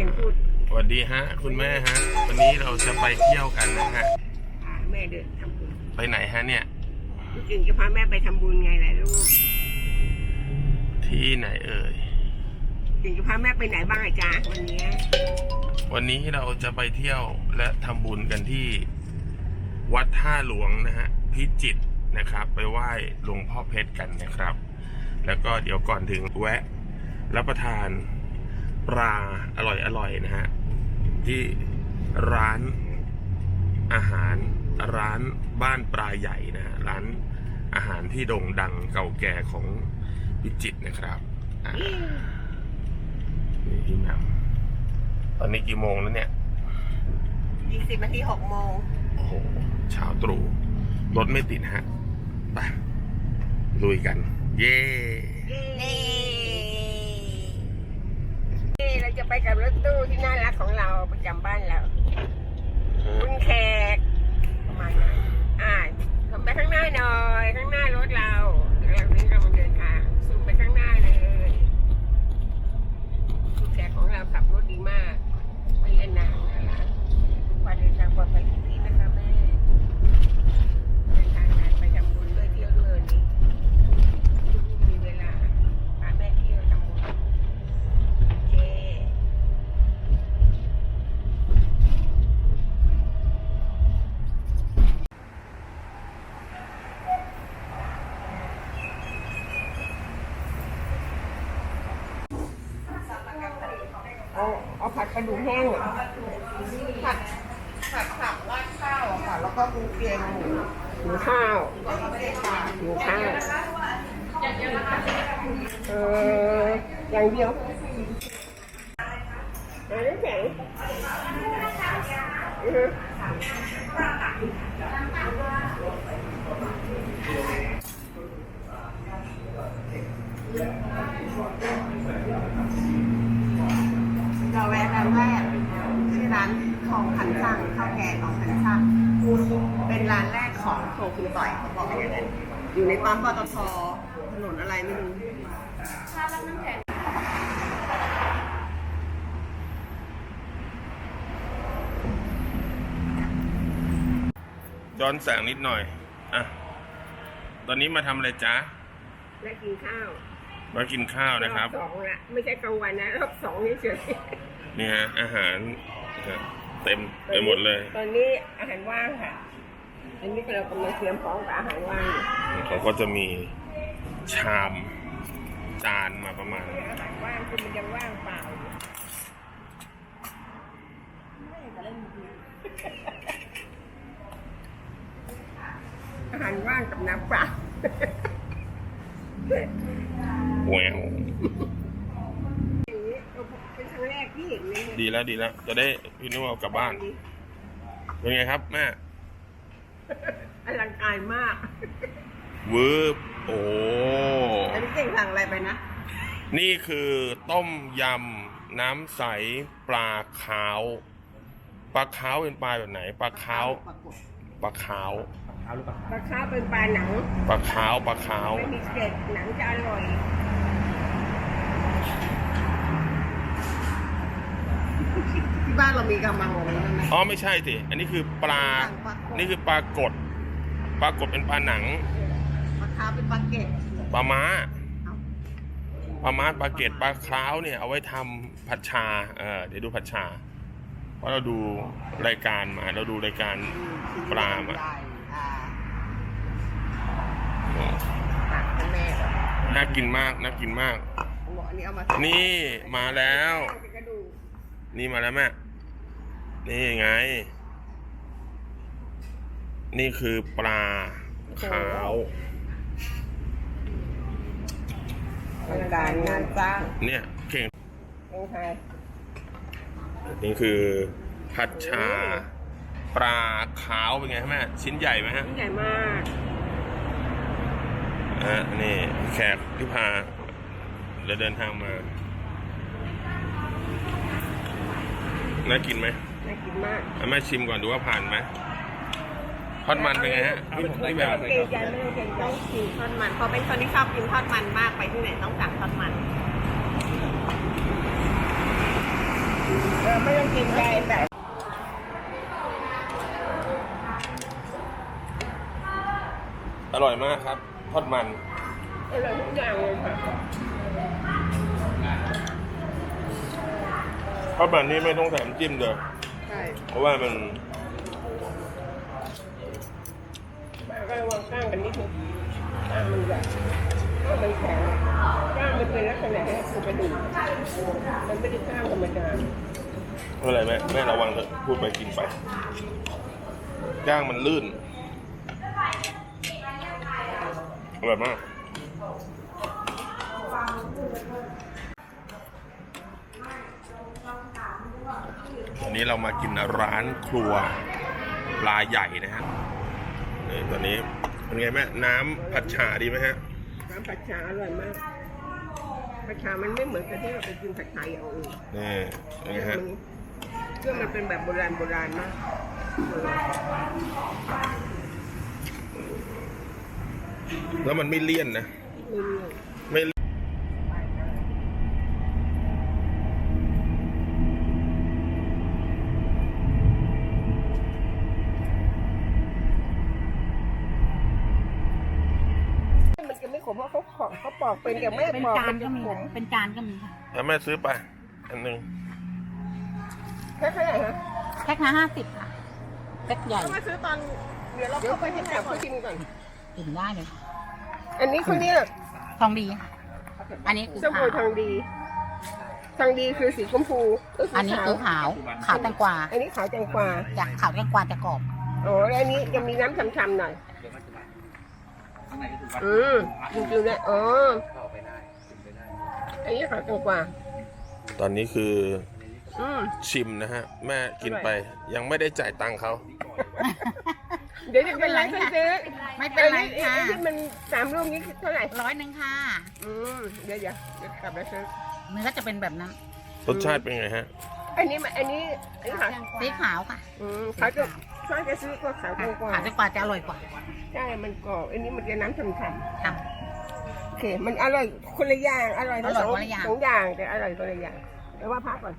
ก่งพูดสวัสดีฮะ คุณแม่ฮะ วันนี้เราจะไปเที่ยวกันนะฮะ พาแม่เดินทำบุญไปไหนฮะเนี่ย ลูกเก่งจะพาแม่ไปทำบุญไงล่ะลูกที่ไหนเอ่ย เก่งจะพาแม่ไปไหนบ้างอะจ๊ะวันเนี้ยวันนี้เราจะไปเที่ยวและทำบุญกันที่ วัดท่าหลวงนะฮะ พิจิตรนะครับ ไปไหว้หลวงพ่อเพชรกันนะครับ แล้วก็เดี๋ยวก่อนถึงแวะ รับประทาน ปลาอร่อยๆนะฮะที่ร้านอาหารร้านบ้านปลาใหญ่นะฮะร้านอาหารที่โด่งดังเก่าแก่ของพิจิตรนะครับอ่านี่พี่แหม่มตอนนี้กี่โมงแล้วเนี่ยอีกสิบนาทีหกโมงโอ้โหเช้าตรู่รถไม่ติดฮะไปลุยกัน เย้ นี่นี่เราจะ ไปกับรถตู้ที่น่ารักของเราประจำบ้านเราคุณแขกประมาณนั้นอ่าทำไปข้างหน้าหน่อย ข้างหน้ารถเราเรานี้กำลังเดินทางซูมไปข้างหน้าเลยคุณแขกของเราขับรถดีมาก ไม่เล่นนานนะคะทุกวันเดินทางปลอดภัยทุกที่นะคะแม่ เดินทางนานไปทำบุญด้วยเที่ยวด้วยวันนี้มีเวลาพาแม่เที่ยวทำบุญโอเค เอาเอา ผัดกระดูกแห้งผัดผัดผักราดข้าวอะค่ะ แล้วก็กุ้งเชียงหมูหมูข้าวหมูข้าวเอออย่างเดียวอันนี้แข็งอือฮึ เราแวะร้านแรกชื่อร้านของขันช่างข้าวแกงของขันช่างเป็นร้านแรกของโชคุณต่อยเขาบอกอย่างนั้น อยู่ในปั๊มปตทถนนอะไรไม่รู้ย้อนแสงนิดหน่อย อะ ตอนนี้มาทำอะไรจ๊ะและกินข้าวมากินข้าวนะครับอบสองละไม่ใช่กลางวันนะรอบสองเฉยนี่ฮะอาหารนะครับเต็มไปหมดเลย ตอนนี้อาหารว่างค่ะ อันนี้เรากำลังเตรียมพร้อมกับอาหารว่างอยู่ เขาก็จะมีชามจานมาประมาณอาหารว่างคือมันยังว่างเปล่าอยู่อาหารว่างกับน้ำเปล่าแหววอย่างนี้เราเป็นครั้งแรกที่เห็นเลยเนี่ยดีแล้วดีแล้ว จะได้พี่นุ่มเอากลับบ้าน เป็นไงครับแม่ อลังการมาก วืบโอ้อันนี้เก่งสั่งอะไรไปนะ นี่คือต้มยำน้ำใสปลาขาวปลาขาวเป็นปลาแบบไหนปลาขาวปรากฏปลาขาวปลาคาร์ฟเป็นปลาหนังปลาขาวปลาขาวไม่มีเกล็ดหนังจะอร่อยที่บ้านเรามีกำมังของมันไหมอ๋อไม่ใช่สิอันนี้คือปลาปลากดนี่คือปลากดปลากดเป็นปลาหนังปลาคาร์ฟเป็นปลาเก็ดปลาม้าเอ้าปลาม้าปลาเกตปลาคร้าวเนี่ยเอาไว้ทำผัดชาเออเดี๋ยวดูผัดชา เพราะเราดูรายการมา เราดูรายการปลามาได้อ่าอ๋อตักให้แม่ก่อนน่ากินมากน่ากินมากเขาบอกอันนี้เอามานี่มาแล้วเป็นกระดูกนี่มาแล้วแม่ นี่ไง นี่คือปลาขาว ทำการงานสร้าง เนี่ยเก่งเองไทยนี่คือผัดชา ปลาขาวเป็นไงฮะแม่ชิ้นใหญ่ไหมฮะที่ใหญ่มากอะนี่แขกที่พาเราเดินทางมา น่ากินไหมน่ากินมากเอาแม่ชิมก่อนดูว่าผ่านไหม ทอดมันเป็นไงฮะพี่พี่แบบเกยใจไม่ต้องเกรงใจต้องกินทอดมันเพราะเป็นคนที่ชอบกินทอดมันมากไปที่ไหนต้องสั่งทอดมันออไม่ต้องกินใจแบบอร่อยมากครับ ทอดมันอร่อยทุกอย่างเลยค่ะทอดมันนี่ไม่ต้องใส่น้ำจิ้มเลยใช่เพราะว่ามัน แม่ ก็ระวังก้างกันนิดนึงก้างมันแบบก้างมันแข็งก้างมันเป็นลักษณะให้คือกระดูกมันไม่ได้ก้างธรรมดาไม่เป็นไรแม่แม่ระวังเถอะพูดไปกินไปย่างมันลื่นอร่อยมากวันนี้เรามากินร้านครัวปลาใหญ่นะฮะ นี่ตอนนี้เป็นไงแม่น้ำผัดฉ่าดีไหมฮะ น้ำผัดชาอร่อยมากผัดชามันไม่เหมือนกับที่เราไปกินผัดไทยอย่างอื่นนี่เป็นไงฮะ มันเครื่องมันเป็นแบบโบราณโบราณมากแล้วมันไม่เลี่ยนนะไม่มีไม่ มันจะไม่ขมเพราะเขาขอเขา ปอกเป็นแต่ไม่เป็นปอกจามันนก็จะมีขมเป็นจานก็มีค่ะแล้วแม่ซื้อไป อันหนึ่งแค่เท่าไหร่ฮะแพ็คละห้าสิบค่ะแพ็คใหญ่ถ้ามาซื้อตอนเดี๋ยวเราเข้าไปที่แถบเขาชิมก่อนกินได้เลย อันนี้เขาเรียกทองดีค่ะอันนี้คือส้มโอขาวทองดีทองดีคือสีชมพูก็คือันนี้ขาวคือขาวขาวแตงกวาอันนี้ขาวแตงกวาจากขาวแตงกวาจะกรอบอ๋อแล้วอันนี้จะมีน้ำช่ำๆหน่อย อืมดูๆนะอ๋ออันนี้ขาวแตงกวาตอนนี้คืออืม ชิมนะฮะ แม่กินไป ยังไม่ได้จ่ายตังค์เขาเดี๋ยวจะเป็นไรซื้อไม่เป็นไรอ้ค่ะไอ้ที่มันสามลูกนี้เท่าไหร่ ร้อยหนึ่งค่ะ อืม เดี๋ยวเดี๋ยวเดี๋ยวกลับมาซื้อ เนื้อจะเป็นแบบนั้นรสชาติเป็นไงฮะ อันนี้มันอันนี้อันนี้ขาวสีขาวค่ะ อืมขาวจะถ้าจะซื้อก็ขาวแตงกวาขาวแตงกวาจะอร่อยกว่าใช่ มันกรอบอันนี้มันจะน้ำฉ่ำค่ะ ๆโอเค มันอร่อยคนละอย่าง อร่อยทั้งสองอร่อยคนละอย่าง สองอย่างแต่อร่อยคนละอย่างเดี๋ยวว่าพักก่อน